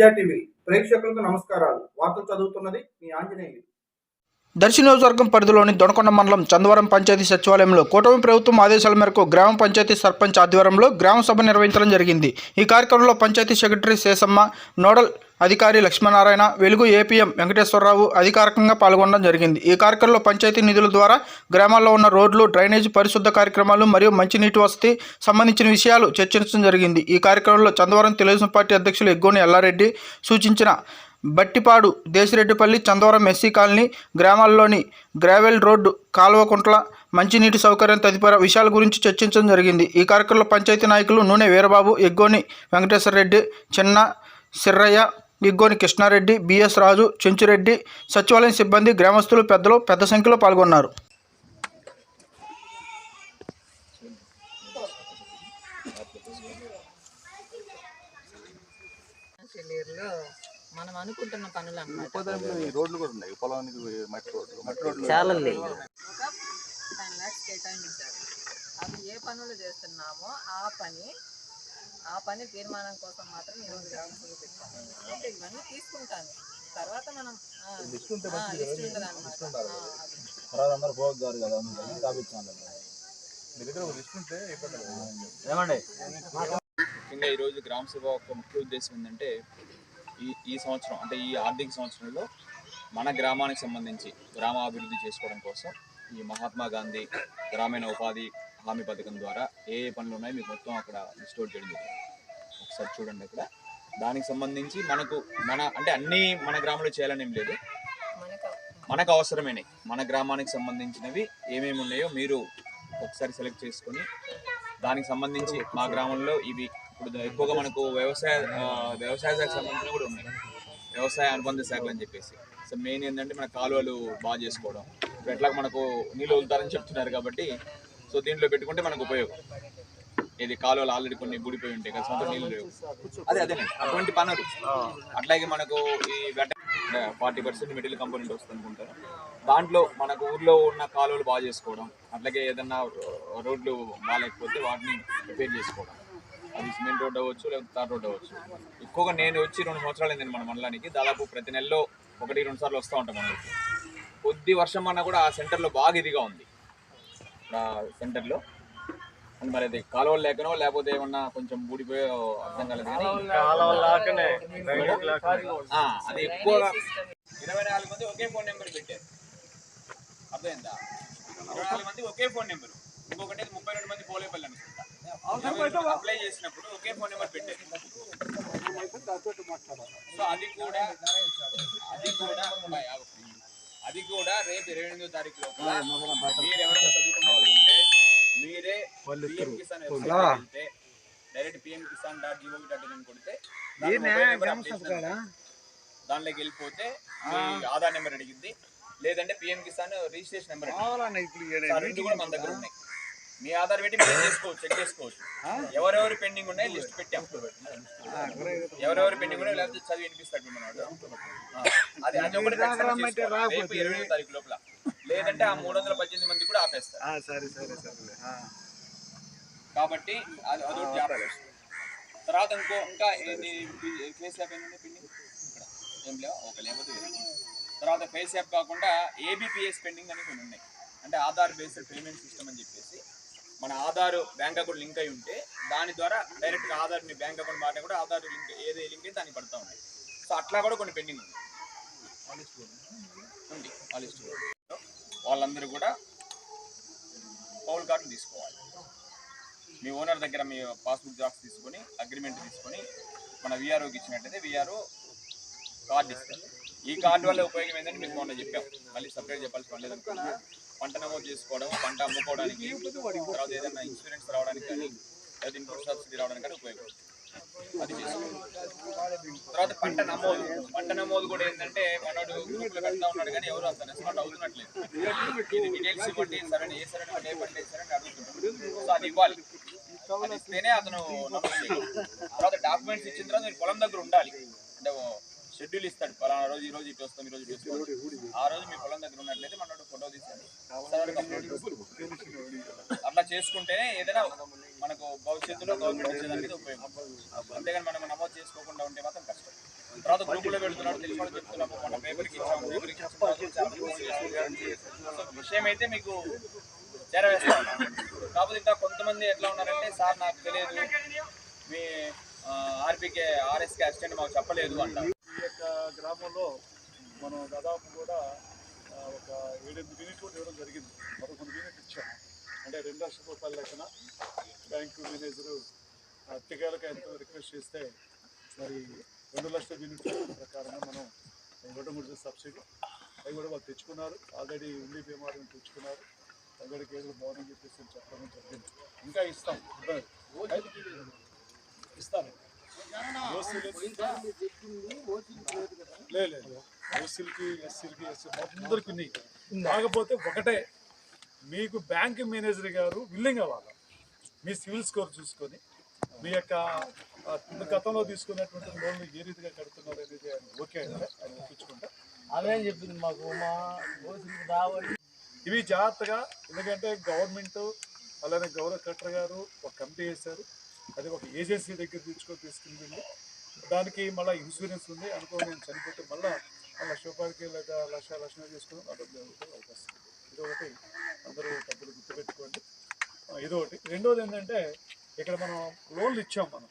ప్రజా టీవీ ప్రేక్షకులకు నమస్కారాలు. వార్తలు చదువుతున్నది మీ ఆంజనేయులు. దర్శి నియోజకవర్గం పరిధిలోని దొనకొండ మండలం చందవరం పంచాయతీ సచివాలయంలో కూటమి ప్రభుత్వం ఆదేశాల మేరకు గ్రామ పంచాయతీ సర్పంచ్ ఆధ్వర్యంలో గ్రామ సభ నిర్వహించడం జరిగింది. ఈ కార్యక్రమంలో పంచాయతీ సెక్రటరీ శేషమ్మ నోడల్ అధికారి లక్ష్మీనారాయణ వెలుగు ఏపీఎం వెంకటేశ్వరరావు అధికారికంగా పాల్గొనడం జరిగింది. ఈ కార్యక్రమంలో పంచాయతీ నిధుల ద్వారా గ్రామాల్లో ఉన్న రోడ్లు డ్రైనేజీ పరిశుద్ధ కార్యక్రమాలు మరియు మంచినీటి వసతి సంబంధించిన విషయాలు చర్చించడం జరిగింది. ఈ కార్యక్రమంలో చందవరం తెలుగుదేశం పార్టీ అధ్యక్షులు ఎగ్గోని ఎల్లారెడ్డి సూచించిన బట్టిపాడు దేశిరెడ్డిపల్లి చందవరం ఎస్సీ కాలనీ గ్రామాల్లోని గ్రావెల్ రోడ్డు కాలువ కుంట్ల మంచినీటి సౌకర్యం తదితర విషయాల గురించి చర్చించడం జరిగింది. ఈ కార్యక్రమంలో పంచాయతీ నాయకులు నూనె వీరబాబు ఎగ్గోని వెంకటేశ్వర రెడ్డి చిన్న సిర్రయ్య ఇగ్గోని కృష్ణారెడ్డి బిఎస్ రాజు చెంచురెడ్డి సచివాలయం సిబ్బంది గ్రామస్తులు పెద్దలు పెద్ద సంఖ్యలో పాల్గొన్నారు. మనం అనుకుంటున్న పనులు అన్నమాట రోడ్లు కూడా ఉన్నాయి. పొలానికి మట్టి రోడ్లు మట్టి రోడ్లు. చాలా లేవు ఒక టెన్ ల్యాక్స్ కేటాయించారు. అవి ఏ పనులు చేస్తున్నామో ఆ పని ఆ పని తీర్మానం కోసం మాత్రం ఈరోజు గ్రామసభ పెట్టాము ఓకే ఇవన్నీ తీసుకుంటాను. తర్వాత మనం లిస్ట్ ఉంటుంది పోగారు కదా మీ దగ్గర ఒక లిస్ట్ ఉంటే. ఏమండి? ముఖ్యంగా ఈరోజు గ్రామ సభ యొక్క ముఖ్య ఉద్దేశం ఏంటంటే ఈ ఈ సంవత్సరం అంటే ఈ ఆర్థిక సంవత్సరంలో మన గ్రామానికి సంబంధించి గ్రామాభివృద్ధి చేసుకోవడం కోసం ఈ మహాత్మా గాంధీ గ్రామీణ ఉపాధి హామీ పథకం ద్వారా ఏ ఏ పనులు ఉన్నాయో మీకు మొత్తం అక్కడ లిస్ట్ అవుట్ చేయడం జరిగింది. ఒకసారి చూడండి అక్కడ. దానికి సంబంధించి మనకు మన అంటే అన్నీ మన గ్రామంలో చేయాలని ఏం లేదు. మనకు అవసరమైనవి. మన గ్రామానికి సంబంధించినవి ఏమేమి ఉన్నాయో మీరు ఒకసారి సెలెక్ట్ చేసుకొని దానికి సంబంధించి మా గ్రామంలో ఇవి ఇప్పుడు ఎక్కువగా మనకు వ్యవసాయ వ్యవసాయ శాఖకు సంబంధించిన కూడా ఉన్నాయి. వ్యవసాయ అనుబంధ శాఖలు అని చెప్పేసి. సో మెయిన్ ఏంటంటే మన కాలువలు బాగా చేసుకోవడం. ఇప్పుడు ఎట్లా మనకు నీళ్ళు వదులుతారని చెప్తున్నారు కాబట్టి సో దీంట్లో పెట్టుకుంటే మనకు ఉపయోగం. ఇది కాలువలు ఆల్రెడీ కొన్ని గుడిపోయి ఉంటాయి కదా సొంత నీళ్ళు లేవు. అదే అదే అటువంటి పనులు. అట్లాగే మనకు ఈ వెట ఫార్టీ పర్సెంట్ మిడిల్ కంపోనెంట్ వస్తుంది అనుకుంటారు? దాంట్లో మనకు ఊర్లో ఉన్న కాలువలు బాగా చేసుకోవడం అట్లాగే ఏదన్నా రోడ్లు బాగాలేకపోతే వాటిని రిపేర్ చేసుకోవడం. అది సిమెంట్ రోడ్ అవ్వచ్చు లేకపోతే తార్ రోడ్ అవ్వచ్చు. ఎక్కువగా నేను వచ్చి రెండు సంవత్సరాలు అయింది మన మండలానికి. దాదాపు ప్రతి నెలలో ఒకటి రెండు సార్లు వస్తూ ఉంటాం మనకి. కొద్ది వర్షం అన్నా కూడా ఆ సెంటర్లో బాగా ఇదిగా ఉంది. ఆ సెంటర్లో. అని మరి అది కాలువలు లేకనో లేకపోతే ఏమన్నా కొంచెం బూడిపోయో అర్థం కాలేదు కానీ ఆ, అది ఎక్కువగా ఇరవై నాలుగు మంది ఒకే ఫోన్ నెంబర్ పెట్టారు. అర్థమైందా? ఇరవై నాలుగు మంది ఒకే ఫోన్ నెంబర్. ఇంకొకటి అయితే ముప్పై రెండు మంది పోలేపల్లి అనుకుంటా. అప్లై చేసినప్పుడు ఒకే ఫోన్ నెంబర్ పెట్టారు. సో అది కూడా అది కూడా. అది కూడా రేపు ఇరవై ఎనిమిదో తారీఖు లోపల మీరు ఎవరైనా చదువుకున్న వాళ్ళు ఉంటే మీరే పిఎం కిసాన్ వెళ్తే direct PM Kisan dot G O V dot in కొడితే. దాంట్లోకి వెళ్ళిపోతే మీ ఆధార్ నెంబర్ అడిగింది లేదంటే పిఎం కిసాన్ రిజిస్ట్రేషన్ నెంబర్ రెండు కూడా మన దగ్గర ఉన్నాయి. మీ ఆధార్ పెట్టి మీరు చేసుకోవచ్చు చెక్ చేసుకోవచ్చు. ఎవరెవరు పెండింగ్ ఉన్నాయి లిస్ట్ పెట్టాం. ఎవరెవరు పెండింగ్ ఉన్నాయి లేకపోతే చదివి వినిపిస్తాడు అది అది ఒకటి. రేపు ఇరవై తారీఖు లోపల. లేదంటే ఆ మూడు వందల పద్దెనిమిది మంది కూడా ఆపేస్తారు. సరే సరే సరే కాబట్టి అది అదొకటి తర్వాత ఇంకో ఇంకా ఫేస్ యాప్ ఏంటంటే పెండింగ్? ఏం లేవా. ఓకే లేకపోతే. తర్వాత ఫేస్ యాప్ కాకుండా ఏబిపిఎస్ పెండింగ్ అని కొన్ని ఉన్నాయి. అంటే ఆధార్ బేస్డ్ పేమెంట్ సిస్టమ్ అని చెప్పేసి మన ఆధార్ బ్యాంక్ అకౌంట్ లింక్ అయి ఉంటే దాని ద్వారా డైరెక్ట్గా ఆధార్ మీ బ్యాంక్ అకౌంట్ మారినా కూడా ఆధార్ లింక్ ఏది లింక్ అయితే దానికి పడతా ఉన్నాయి సో అట్లా కూడా కొన్ని పెండింగ్ ఉంది. ఉంది. ఆ లిస్ట్ వాళ్ళందరూ కూడా పౌల్ కార్డులు తీసుకోవాలి. మీ ఓనర్ దగ్గర మీ పాస్బుక్ జాబ్స్ తీసుకొని అగ్రిమెంట్ తీసుకొని మన విఆర్ఓకి ఇచ్చినట్టయితే విఆర్ఓ కార్డు ఇస్తారు. ఈ కార్డు వల్ల ఉపయోగం ఏంటంటే మీకు మొన్న చెప్పాం. మళ్ళీ సపరేట్ చెప్పాల్సి పని లేదనుకుంటున్నాను పంట నమోదు చేసుకోవడం పంట అమ్ముకోవడానికి తర్వాత ఏదైనా ఇన్సూరెన్స్ రావడానికి కానీ లేదా ఇన్పుట్ సబ్సిడీ రావడానికి కానీ ఉపయోగపడుతుంది అది చేసుకోవాలి తర్వాత పంట నమోదు. పంట నమోదు కూడా ఏంటంటే మనోడు గ్రూప్లో పెడతా ఉన్నాడు కానీ ఎవరు అంత రెస్పాండ్ అవుతున్నట్లేదు. ఇది డీటెయిల్స్ ఇవ్వండి సరైన? ఏ సరైన ఏ పంట వేసారని అడుగుతున్నాడు. సో అది ఇవ్వాలి. అది ఇస్తేనే అతను తర్వాత డాక్యుమెంట్స్ ఇచ్చిన తర్వాత మీరు పొలం దగ్గర ఉండాలి. అంటే షెడ్యూల్ ఇస్తాడు. పలానా రోజు ఈ రోజు ఇటు వస్తాం ఈ రోజు ఇటు వస్తాం. ఆ రోజు మీ పొలం దగ్గర ఉన్నట్లయితే మనోడు ఫోటో తీసాడు అట్లా చేసుకుంటేనే ఏదైనా మనకు భవిష్యత్తులో గవర్నమెంట్ వచ్చేదానికి ఉపయోగం. అంతేగాని మనం నమోదు చేసుకోకుండా ఉంటే మాత్రం కష్టం. తర్వాత గ్రూపులో పెడుతున్నాడు తెలిసిన వాళ్ళు చెప్తున్నాము మన పేపర్కి ఇచ్చాము విషయం అయితే మీకు చేరవేస్తాను. కాకపోతే ఇంకా కొంతమంది ఎట్లా ఉన్నారంటే సార్ నాకు తెలియదు. మీ ఆర్బీకే ఆర్ఎస్కే అసిస్టెంట్ మాకు చెప్పలేదు అంటారు. గ్రామంలో మనం దాదాపు కూడా ఒక ఏడెనిమిది యూనిట్లు ఇవ్వడం జరిగింది. పదకొండు యూనిట్ ఇచ్చాం. అంటే రెండు లక్షల రూపాయల లెక్కన బ్యాంకు మేనేజరు అత్తికేలకు ఎంతో రిక్వెస్ట్ చేస్తే మరి రెండు లక్షల యూనిట్ల ప్రకారంగా మనం ఇవ్వడం కూడా సబ్సిడీ. అవి కూడా వాళ్ళు తెచ్చుకున్నారు. ఆల్రెడీ ఉండి బీమారీని తెచ్చుకున్నారు. అందరి కేసులు బాగుందని చెప్పేసి చెప్పడం జరిగింది. ఇంకా ఇస్తాం. ఇస్తాను. లేదు ఓసీలకి ఎస్సీలకి ఎస్సీ అందరికి ఉన్నాయి కాకపోతే ఒకటే మీకు బ్యాంక్ మేనేజర్ గారు విల్లింగ్ అవ్వాలి మీ సివిల్ స్కోర్ చూసుకొని మీ యొక్క గతంలో తీసుకున్నటువంటి లోన్లు ఏ రీతిగా కడుతున్నారు అనేది ఓకే అంటే ఆయన ఒప్పించుకుంటా చెప్పింది మాకు మా రావాలి ఇవి జాగ్రత్తగా ఎందుకంటే గవర్నమెంట్ అలానే గౌరవ కలెక్టర్ గారు ఒక కమిటీ వేశారు అది ఒక ఏజెన్సీ దగ్గర తీసుకొని తీసుకుని వెళ్ళి దానికి మళ్ళీ ఇన్సూరెన్స్ ఉంది. అనుకో నేను చనిపోతే మళ్ళీ లక్ష రూపాయలకి లేదా లక్ష లక్ష చేసుకుని ఆ డబ్బులు అవకాశం ఇది ఒకటి. అందరూ డబ్బులు గుర్తుపెట్టుకోండి. ఆ, ఇది ఒకటి. రెండోది ఏంటంటే ఇక్కడ మనం లోన్లు ఇచ్చాం మనం.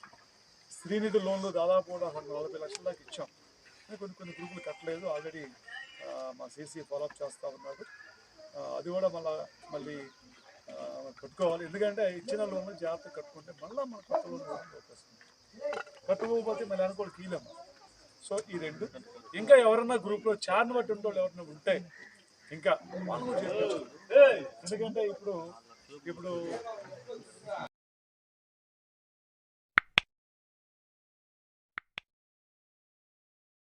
శ్రీనిధి లోన్లు దాదాపు కూడా నలభై లక్షల దాకా ఇచ్చాం. కొన్ని కొన్ని గ్రూపులు కట్టలేదు. ఆల్రెడీ మా సీసీ ఫాలోఅప్ చేస్తూ ఉన్నాడు అది కూడా మళ్ళీ మళ్ళీ కట్టుకోవాలి. ఎందుకంటే ఇచ్చిన లోన్ జాగ్రత్త కట్టుకుంటే మళ్ళీ మన కొత్త లోన్ వస్తుంది కట్టుకోకపోతే మళ్ళీ అనుకోడు కీలం సో ఈ రెండు. ఇంకా ఎవరన్నా గ్రూప్లో చార్ని బట్టి ఉండే వాళ్ళు ఎవరైనా ఉంటే ఇంకా వాళ్ళు చేసుకోవచ్చు ఎందుకంటే ఇప్పుడు ఇప్పుడు